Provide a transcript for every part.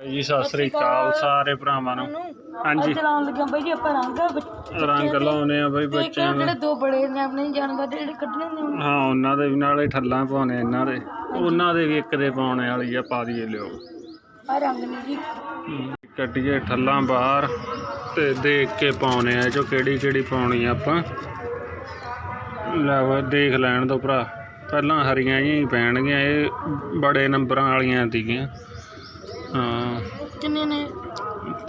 ਜੀ ਸਤਿ ਸ੍ਰੀ ਅਕਾਲ ਸਾਰੇ ਭਰਾਵਾਂ ਨੂੰ। ਹਾਂਜੀ। ਅੱਜ ਲਾਉਣ ਲੱਗਿਆ ਬਾਈ ਜੀ ਆਪਾਂ ਰੰਗ ਰੰਗ ਲਾਉਨੇ ਆ ਬਈ ਬੱਚਿਆਂ ਜਿਹੜੇ ਨੂੰ। ਦੋ ਬੜੇ ਨੇ ਆਪਣੇ ਜਾਨਵਰ ਦੇ ਜਿਹੜੇ ਕੱਢਣੇ ਨੇ। ਹਾਂ ਉਹਨਾਂ ਦੇ ਵੀ ਨਾਲੇ ਠੱਲਾਂ ਪਾਉਣੇ ਇਹਨਾਂ ਦੇ। ਉਹਨਾਂ ਦੇ ਵੀ ਇੱਕ ਦੇ ਪਾਉਣੇ ਵਾਲੀ ਆ ਪਾ ਦਈਏ ਲਿਓ। ਆਹ ਰੰਗ ਨੇ ਜੀ। ਕੱਢੀਏ ਠੱਲਾਂ ਬਾਹਰ ਤੇ ਦੇਖ ਕੇ ਪਾਉਣੇ ਆ ਜੋ ਕਿਹੜੀ ਕਿਹੜੀ ਪਾਉਣੀ ਆ ਆਪਾਂ। ਲੈ ਵਾ ਦੇਖ ਲੈਣ ਦੋ ਭਰਾ। ਪਹਿਲਾਂ ਹਰੀਆਂ ਜਿਹੀਆਂ ਹੀ ਪੈਣਗੀਆਂ ਇਹ ਬੜੇ ਨੰਬਰਾਂ ਵਾਲੀਆਂ ਸੀਗੀਆਂ। ਹਾਂ। ਕਿੰਨੇ ਨੇ?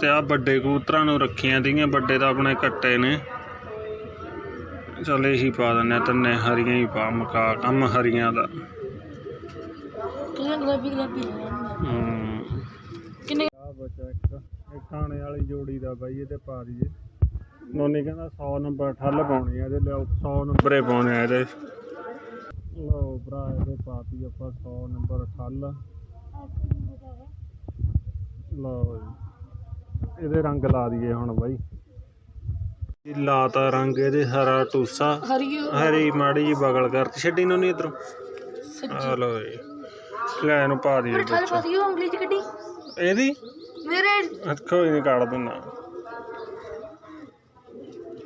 ਤੇ ਆ ਵੱਡੇ ਕਬੂਤਰਾਂ ਨੂੰ ਰੱਖੀਆਂ ਤੀਆਂ ਵੱਡੇ ਤਾਂ ਆਪਣੇ ਕੱਟੇ ਨੇ। ਚਲ ਇਹੀ ਪਾ ਆ ਤਿੰਨੇ ਹਰੀਆਂ ਹੀ ਪਾ ਮਕਾ ਕੰਮ ਹਰੀਆਂ ਦਾ। ਕਿੰਨੇ ਗੁਲਾਬੀ ਗੁਲਾਬੀ ਕਿੰਨੇ ਆ ਬਚਾ ਇੱਕ ਇਹ ਖਾਣੇ ਵਾਲੀ ਜੋੜੀ ਦਾ ਬਾਈ ਇਹਦੇ ਪਾ ਦਈਏ। ਨੋਨੀ ਕਹਿੰਦਾ 100 ਨੰਬਰ ਠੱਲ ਪਾਉਣੀ ਆ ਇਹਦੇ ਲਿਆਓ 100 ਨੰਬਰੇ ਪਾਉਣੇ ਆ ਇਹਦੇ। ਲਓ ਭਰਾ ਇਹਦੇ ਪਾਤੀ ਆਪਾਂ 100 ਨੰਬਰ ਠੱਲ। ਲਓ ਜੀ। ਇਹਦੇ ਰੰਗ ਲਾ ਦਈਏ ਹੁਣ ਬਾਈ। ਇਹ ਲਾਤਾ ਰੰਗ ਇਹਦੇ ਹਰਾ ਟੂਸਾ। ਹਰੀ ਮਾੜੀ ਜੀ ਬਗਲ ਕਰਤੀ। ਛੱਡੀ ਨੂੰ ਨਹੀਂ ਇਧਰੋਂ। ਆ ਲਓ ਜੀ। ਲੈ ਇਹਨੂੰ ਪਾ ਦਈਏ ਵਿੱਚ। ਉਹ ਉਂਗਲੀ ਚ ਕੱਢੀ ਇਹਦੀ? ਮੇਰੇ। ਕੋਈ ਨਹੀਂ ਕੱਢ ਦਿੰਦਾ।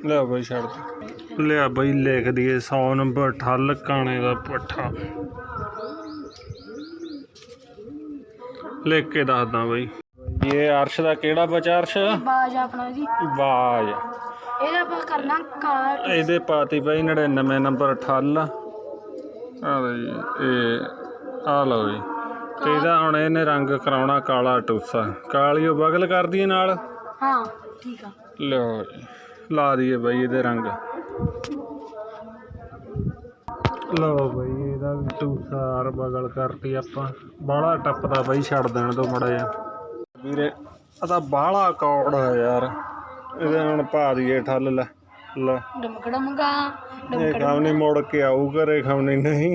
ਲਿਆ ਬਈ ਛੱਡ ਦੇ। ਲਿਆ ਬਈ ਲਿਖ ਦਈਏ। 100 ਨੰਬਰ ਠੱਲ ਕਾਣੇ ਦਾ ਪੱਠਾ। ਲਿਖ ਕੇ ਦੱਸਦਾ ਬਈ। ਇਹ ਅਰਸ਼ ਦਾ ਕਿਹੜਾ ਬਚਾ ਅਰਸ਼? ਬਾਜ ਆਪਣਾ ਜੀ। ਬਾਜ। ਇਹਦਾ ਆਪਾਂ ਕਰਨਾ ਕਾਲਾ ਇਹਦੇ ਪਾਤੀ ਬਈ 99 ਨੰਬਰ ਠੱਲ। ਆ ਬਈ ਇਹ ਆ ਲਓ ਜੀ। ਤੇ ਇਹਦਾ ਹੁਣ ਇਹਨੇ ਰੰਗ ਕਰਾਉਣਾ ਕਾਲਾ ਟੂਸਾ। ਕਾਲੀ ਉਹ ਬਗਲ ਕਰਦੀ ਨਾਲ? ਹਾਂ ਠੀਕ ਆ। ਲਿਓ ਜੀ, ਲਾ ਦਈਏ ਬਈ ਇਹਦੇ ਰੰਗ। ਲਓ ਬਈ ਇਹਦਾ ਵੀ ਟੂਸਾਰ ਬਗਲ ਕਰਤੀ ਆਪਾਂ। ਬਾਹਲਾ ਟੱਪਦਾ ਬਈ ਛੱਡ ਦੇਣ ਤੋਂ ਮੜਾ ਜਾ ਵੀਰੇ ਆ ਤਾਂ ਬਾਹਲਾ ਕੌੜ ਆ ਯਾਰ। ਇਹਦੇ ਹੁਣ ਪਾ ਦਈਏ ਠੱਲ ਲੈ ਲੈ। ਡਮਕੜਾ ਮੰਗਾ ਇਹ ਖਾਵਨੀ ਮੁੜ ਕੇ ਆਊ ਘਰੇ ਖਾਵਨੀ ਨਹੀਂ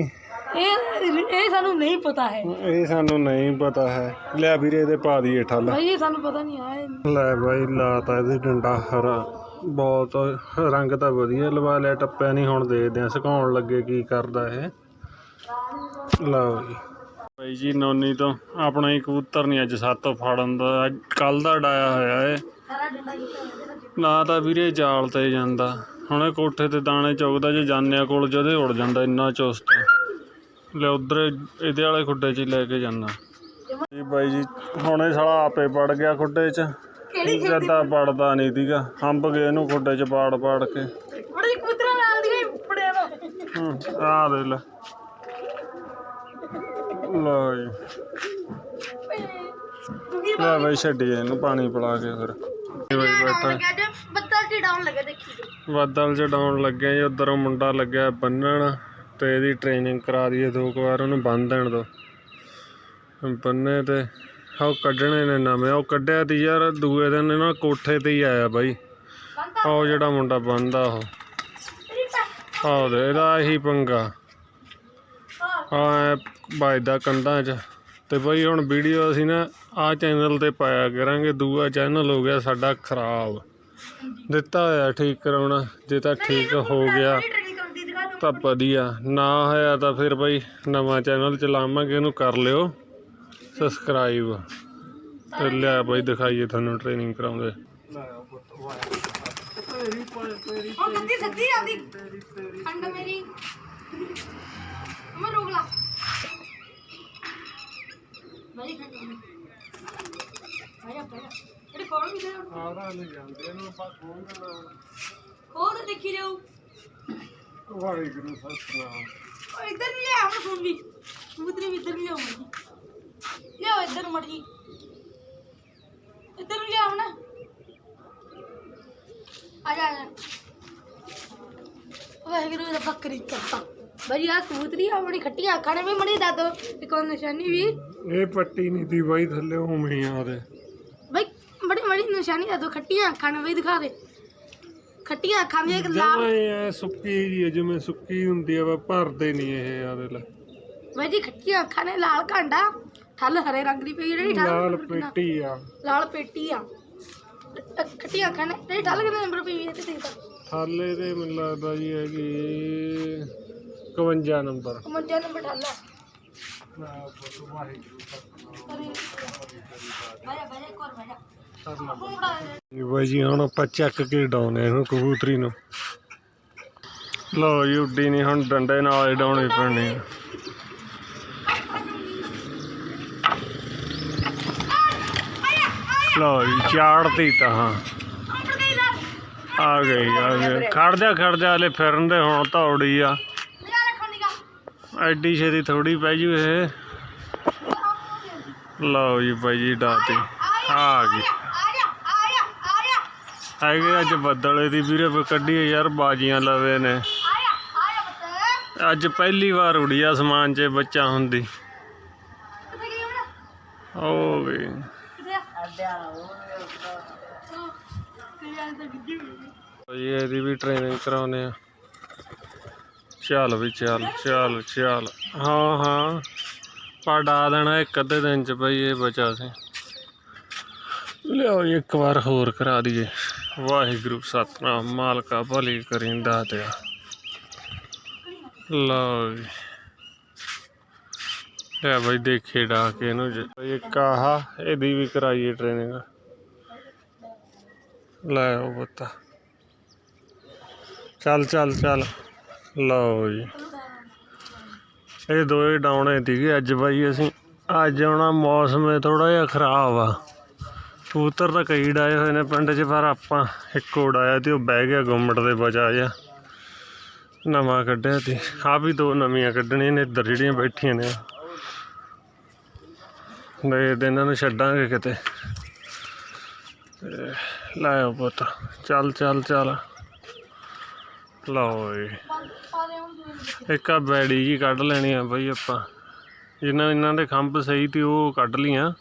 ਇਹ ਇਹ ਸਾਨੂੰ ਨਹੀਂ ਪਤਾ ਹੈ। ਇਹ ਸਾਨੂੰ ਨਹੀਂ ਪਤਾ ਹੈ। ਲਿਆ ਵੀਰੇ ਇਹਦੇ ਪਾ ਦਈਏ ਠੱਲ। ਭਾਈ ਇਹ ਸਾਨੂੰ ਪਤਾ ਨਹੀਂ ਆਇਆ ਲੈ ਬਾਈ ਲਾਤਾ ਇਹਦੇ ਡੰਡਾ ਹਰਾ। ਬਹੁਤ ਰੰਗ ਤਾਂ ਵਧੀਆ ਲਵਾ ਲਿਆ ਟੱਪਿਆ ਨਹੀਂ ਹੁਣ ਦੇਖਦੇ ਆ ਸੁਕਾਉਣ ਲੱਗੇ ਕੀ ਕਰਦਾ ਇਹ। ਲਓ ਜੀ। ਬਾਈ ਜੀ ਨੋਨੀ ਤੋਂ। ਆਪਣਾ ਹੀ ਕਬੂਤਰ ਨਹੀਂ ਅੱਜ ਸਾਤੋਂ ਫੜਨ ਦਾ। ਕੱਲ ਦਾ ਡਾਇਆ ਹੋਇਆ ਏ। ਨਾ ਤਾਂ ਵੀਰੇ ਜਾਲ ਤੇ ਜਾਂਦਾ। ਹੁਣ ਇਹ ਕੋਠੇ ਤੇ ਦਾਣੇ ਚੁਗਦਾ ਜੇ ਜਾਨਿਆ ਕੋਲ ਜਦੇ ਉੜ ਜਾਂਦਾ ਇੰਨਾ ਚੁਸਤ। ਲੈ ਉਧਰ ਇਹਦੇ ਵਾਲੇ ਖੁੱਡੇ 'ਚ ਹੀ ਲੈ ਕੇ ਜਾਂਦਾ। ਜੀ ਬਾਈ ਜੀ ਹੁਣ ਇਹ ਸਾਲਾ ਆਪੇ ਪੜ ਗਿਆ ਖੁੱਡੇ 'ਚ। ਕਿਹੜੀ ਜੱਦਾ ਪੜਦਾ ਨਹੀਂ ਸੀਗਾ। ਹੰਬ ਗਏ ਇਹਨੂੰ ਖੁੱਡੇ 'ਚ ਪਾੜ ਪਾੜ ਕੇ ਬੜੀ ਕਬੂਤਰਾਂ ਨਾਲ ਦੀ ਪੜਿਆ ਦਾ ਹੂੰ ਆ ਦੇ ਲੈ। ਲਓ ਜੀ। ਤੁਸੀਂ ਲੈ ਬਾਈ ਛੱਡੀਏ ਇਹਨੂੰ ਪਾਣੀ ਪਿਲਾ ਕੇ ਫਿਰ। ਇਹ ਬਾਈ ਬੈਠਾ। ਬੱਦਲ ਚ ਡਾਉਣ ਲੱਗੇ ਦੇਖੀ ਬੱਦਲ ਚ ਡਾਉਣ ਲੱਗਿਆ ਜੀ ਉਧਰੋਂ ਮੁੰਡਾ ਲੱਗਿਆ ਬੰਨਣ ਤੇ ਇਹਦੀ ਟ੍ਰੇਨਿੰਗ ਕਰਾ ਦਈਏ ਦੋ ਕੁ ਵਾਰ ਉਹਨੂੰ ਬੰਨ ਦੇਣ ਦੋ। ਬੰਨੇ ਤੇ ਉਹ ਕੱਢਣੇ ਨੇ ਨਵੇਂ ਉਹ ਕੱਢਿਆ ਤੀ ਯਾਰ ਦੂਏ ਦਿਨ ਇਹਨਾਂ ਕੋਠੇ ਤੇ ਹੀ ਆਇਆ ਬਾਈ। ਉਹ ਜਿਹੜਾ ਮੁੰਡਾ ਬੰਦਾ ਉਹ। ਆਹ ਦੇ ਇਹਦਾ ਇਹੀ ਪੰਗਾ। ਵੱਜਦਾ ਕੰਧਾਂ 'ਚ। ਤੇ ਬਈ ਹੁਣ ਵੀਡੀਓ ਅਸੀਂ ਨਾ ਆ ਚੈਨਲ ਤੇ ਪਾਇਆ ਕਰਾਂਗੇ ਦੂਆ ਚੈਨਲ ਹੋ ਗਿਆ ਸਾਡਾ ਖਰਾਬ। ਦਿੱਤਾ ਹੋਇਆ ਠੀਕ ਕਰਾਉਣਾ ਜੇ ਤਾਂ ਠੀਕ ਹੋ ਗਿਆ ਤਾਂ। ਵਧੀਆ। ਨਾ ਹੋਇਆ ਤਾਂ ਫਿਰ ਬਈ ਨਵਾਂ ਚੈਨਲ ਚਲਾਵਾਂਗੇ ਇਹਨੂੰ ਕਰ ਲਿਓ। ਸਬਸਕ੍ਰਾਈਬ ਤੇ ਲਿਆ ਬਈ ਦਿਖਾਈਏ ਤੁਹਾਨੂੰ ਟ੍ਰੇਨਿੰਗ ਕਰਾਉਂਦੇ। ਉਹ ਗੰਦੀ ਸੱਦੀ ਆਂਦੀ ਖੰਡ ਮੇਰੀ ਮੈਂ ਰੋਕ ਲਾ ਮੈਂ ਖੰਡ ਆਇਆ ਪਿਆ ਇਹ ਦੇ ਜਾਂਦੇ ਆਪਾਂ ਖੋਲ ਦੇਣਾ ਦੇਖੀ ਜਾਊ। ਵਾਹਿਗੁਰੂ ਸਤਨਾਮ ਉਹ ਇੱਧਰ ਨਹੀਂ ਲਿਆ ਆਪਣਾ ਫੋਨ ਵੀ ਕਬੂਤਰੀ ਵੀ ਇੱਧਰ ਨਹੀਂ ਲਿਆਉਣੀ ਲਿਆਓ ਇੱਧਰ ਮੜੀ ਇੱਧਰ ਨੂੰ ਲਿਆਓ ਨਾ। ਆ ਜਾ ਆ ਜਾ। ਵਾਹਿਗੁਰੂ ਦਾ ਬੱਕਰੀ ਕਰਤਾ ਬਈ ਆ ਕਬੂਤਰੀ ਆਪਣੀ ਖੱਟੀਆਂ ਅੱਖਾਂ ਨੇ ਵੀ ਮੜੀ ਦਾਦੋ ਇੱਕ ਉਹ ਨਿਸ਼ਾਨੀ ਵੀ। ਇਹ ਪੱਟੀ ਨਹੀਂ ਦੀ ਬਾਈ ਥੱਲੇ ਉਵੇਂ ਆ ਦੇ ਬਈ ਬੜੀ ਬੜੀ ਨਿਸ਼ਾਨੀ ਦਾਦੋ ਖੱਟੀਆਂ ਅੱਖਾਂ ਨੇ ਬਈ ਦਿਖਾ ਦੇ। ਖੱਟੀਆਂ ਅੱਖਾਂ ਦੀਆਂ ਇੱਕ ਲਾਲ ਜਿਵੇਂ ਸੁੱਕੀ ਜੀ ਹੈ, ਜਿਵੇਂ ਸੁੱਕੀ ਹੁੰਦੀ ਆ ਵਾ ਭਰਦੇ ਨਹੀਂ ਇਹ ਆ ਦੇ ਲੈ। ਬਈ ਜੀ ਖੱਟੀਆਂ ਅੱਖਾਂ ਨੇ ਲਾਲ ਕਾਂਡਾ ਠੱਲ ਹਰੇ ਰੰਗ ਦੀ ਪਈ ਜਿਹੜੀ ਠੱਲ ਲਾਲ ਕਿੰਨਾ- ਪੇਟੀ ਆ। ਲਾਲ ਪੇਟੀ ਆ। ਅ- ਖੱਟੀਆਂ ਅੱਖਾਂ ਨੇ ਜਿਹੜੀ ਠੱਲ ਕਿੰਨੇ ਨੰਬਰ ਪਈ ਹੈ ਤੇ ਦੇਖਦਾ ਥਾਲੇ ਦੇ ਮੈਨੂੰ ਲੱਗਦਾ ਜੀ ਹੈਗੀ 51 ਨੰਬਰ 51 ਨੰਬਰ ਠੱਲ ਆ। ਬਾਜਾ ਬਾਈ ਜੀ, ਹੁਣ ਆਪਾਂ ਚੱਕ ਕੇ ਡਾਉਨੇ ਇਹਨੂੰ ਕਬੂਤਰੀ ਨੂੰ। ਲੋ ਜੀ, ਉੱਡੀ ਨਹੀਂ, ਹੁਣ ਡੰਡੇ ਨਾਲ ਡਾਉਣੇ ਪੈਣੇ ਆ। ਲਓ ਜੀ, ਚਾੜਤੀ ਤਾਂ ਹਾਂ। ਆ ਗਈ ਆ ਗਈ। ਖੜ ਜਾ ਖੜ ਜਾ, ਹਲੇ ਫਿਰਨ ਦੇ, ਹੁਣ ਧੌੜੀ ਆ। ਐਡੀ ਛੇਤੀ ਥੋੜੀ ਪੈ ਜੂ ਇਹ। ਲਓ ਜੀ ਭਾਈ ਜੀ ਡਾਤੀ ਆ ਗਈ। ਹੈਗੇ ਅੱਜ ਬੱਦਲੇ ਦੀ ਵੀਰੇ ਕੱਢੀ ਯਾਰ, ਬਾਜੀਆਂ ਲਵੇ ਨੇ। ਅੱਜ ਪਹਿਲੀ ਵਾਰ ਉੜੀ ਅਸਮਾਨ 'ਚ ਬੱਚਾ ਹੁੰਦੀ। ਹੋ ਗਈ। ਹੁਣ ਓ ਇਹਦੀ ਵੀ ਟ੍ਰੇਨਿੰਗ ਕਰਾਉਨੇ ਆ। ਚੱਲ ਵੀ ਚੱਲ ਚੱਲ ਚੱਲ। ਹਾਂ ਹਾਂ। ਪੜਾ ਦੇਣਾ ਇੱਕ ਅੱਧੇ ਦਿਨ ਚ ਬਈ ਇਹ ਬਚਾ ਸੀ। ਲਿਓ ਜੀ, ਇੱਕ ਵਾਰ ਹੋਰ ਕਰਾ ਦਈਏ। ਵਾਹਿਗੁਰੂ ਸਤਨਾਮ। ਮਾਲਕਾ ਭਲੀ ਕਰਿੰਦਾ ਤੇ ਲਓ ਜੀ। ਲੈ ਬਈ ਦੇਖੇ ਡਾ ਕੇ ਇਹਨੂੰ ਜੇ। ਇੱਕ ਆਹ ਇਹਦੀ ਵੀ ਕਰਾਈਏ ਟ੍ਰੇਨਿੰਗ ਲੈ ਉਹ ਬੱਤਾ ਚੱਲ ਚੱਲ ਚੱਲ। ਲਓ ਜੀ। ਇਹ ਦੋਏ ਡਾਉਣੇ ਸੀਗੇ ਅੱਜ ਬਾਈ ਅਸੀਂ। ਅੱਜ ਆਉਣਾ ਮੌਸਮ ਹੈ ਥੋੜਾ ਜਿਹਾ ਖਰਾਬ ਆ। ਕਬੂਤਰ ਤਾਂ ਕਈ ਡਾਏ ਹੋਏ ਨੇ ਪਿੰਡ 'ਚ, ਪਰ ਆਪਾਂ ਇੱਕੋ ਉਡਾਇਆ ਤੇ ਉਹ ਬਹਿ ਗਿਆ ਗੁੰਮਟ ਦੇ ਬਚਾ ਜਾ ਨਵਾਂ ਕੱਢਿਆ ਤੇ ਆ ਵੀ ਦੋ ਨਵੀਆਂ ਕੱਢਣੀਆਂ ਨੇ, ਇੱਧਰ ਜਿਹੜੀਆਂ ਬੈਠੀਆਂ ਨੇ। ਦੇਖਦੇ ਇਹਨਾਂ ਨੂੰ ਛੱਡਾਂਗੇ ਕਿਤੇ। ਲਾਇਓ ਪੁੱਤ, ਚੱਲ ਚੱਲ ਚੱਲ। ਲਓ ਜੀ। ਇੱਕ ਆ ਬੈੜੀ ਜੀ ਕੱਢ ਲੈਣੀ ਆ ਬਈ ਆਪਾਂ। ਜਿਨ੍ਹਾਂ ਇਹਨਾਂ ਦੇ ਖੰਭ ਸਹੀ ਤੇ ਉਹ ਕੱਢ ਲੀਆਂ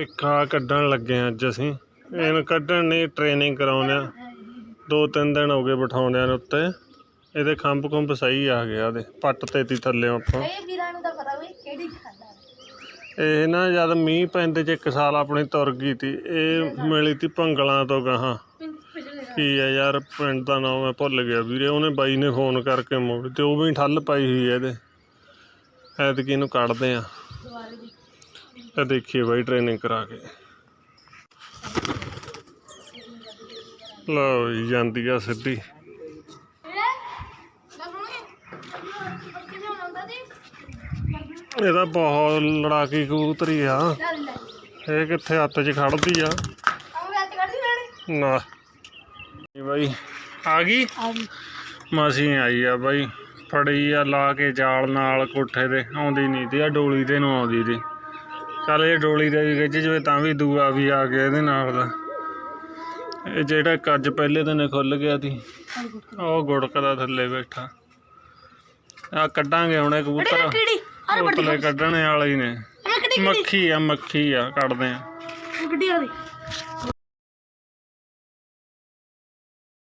ਇੱਕ ਆ ਕੱਢਣ ਲੱਗੇ ਆ ਅੱਜ ਅਸੀਂ। ਇਹਨੂੰ ਕੱਢਣ ਨਹੀਂ ਟ੍ਰੇਨਿੰਗ ਕਰਾਉਂਦੇ ਆ ਦੋ ਤਿੰਨ ਦਿਨ ਹੋ ਗਏ ਬਿਠਾਉਂਦਿਆਂ ਨੂੰ ਉੱਤੇ। ਇਹਦੇ ਖੰਭ ਖੁੰਭ ਸਹੀ ਆ ਗਿਆ ਇਹਦੇ। ਪੱਟ ਤੇ ਤੀ ਥੱਲੇ ਆਪਾਂ। ਇਹ ਵੀਰਾਂ ਨੂੰ ਤਾਂ ਪਤਾ ਵੀ ਕਿਹੜੀ ਖਾਂਦਾ ਇਹ ਨਾ ਜਦ ਮੀਂਹ ਪੈਂਦੇ ਚ ਇੱਕ ਸਾਲ ਆਪਣੀ ਤੁਰ ਗਈ ਤੀ। ਇਹ ਮਿਲੀ ਤੀ ਭੰਗਲਾਂ ਤੋਂ ਗਾਹਾਂ। ਕੀ ਆ ਯਾਰ ਪਿੰਡ ਦਾ ਨਾਮ ਮੈਂ ਭੁੱਲ ਗਿਆ ਵੀਰੇ ਉਹਨੇ ਬਾਈ ਨੇ ਫੋਨ ਕਰਕੇ ਮੋੜ ਤੇ ਉਹ ਵੀ ਠੱਲ ਪਾਈ ਹੋਈ ਹੈ ਇਹਦੇ। ਐਤਕੀ ਇਹਨੂੰ ਕੱਢਦੇ ਆ। ਇਹ ਦੇਖੀਏ ਬਾਈ ਟ੍ਰੇਨਿੰਗ ਕਰਾ ਕੇ। ਲਓ ਜੀ, ਜਾਂਦੀ ਆ ਸਿੱਧੀ। ਇਹਦਾ ਬਹੁਤ ਲੜਾਕੀ ਕਬੂਤਰੀ ਆ। ਇਹ ਕਿੱਥੇ ਹੱਥ 'ਚ ਖੜਦੀ ਆ। ਨਾ। ਜੀ ਬਾਈ ਆ ਗਈ? ਮਾਸੀ ਆਈ ਆ ਬਾਈ ਫੜੀ ਆ ਲਾ ਕੇ ਜਾਲ ਨਾਲ ਕੋਠੇ ਤੇ ਆਉਂਦੀ ਨਹੀਂ ਤੇ ਆ ਡੋਲੀ ਤੇ ਨੂੰ ਆਉਂਦੀ ਤੇ। ਚੱਲ ਇਹ ਡੋਲੀ ਦੇ ਵੀ ਖਿੱਚ ਜਵੇ ਤਾਂ ਵੀ ਦੂਆ ਵੀ ਆ ਗਿਆ ਇਹਦੇ ਨਾਲ ਦਾ। ਇਹ ਜਿਹੜਾ ਕੱਜ ਪਹਿਲੇ ਦਿਨ ਖੁੱਲ ਗਿਆ ਸੀ ਉਹ ਗੁੜਕਦਾ ਥੱਲੇ ਬੈਠਾ। ਆ ਕੱਢਾਂਗੇ ਹੁਣ ਇਹ ਕਬੂਤਰ। ਉਤਲੇ ਕੱਢਣੇ ਵਾਲੇ ਹੀ ਨੇ। ਮੱਖੀ ਆ ਮੱਖੀ ਆ ਕੱਢਦੇ ਆ। ਦੀ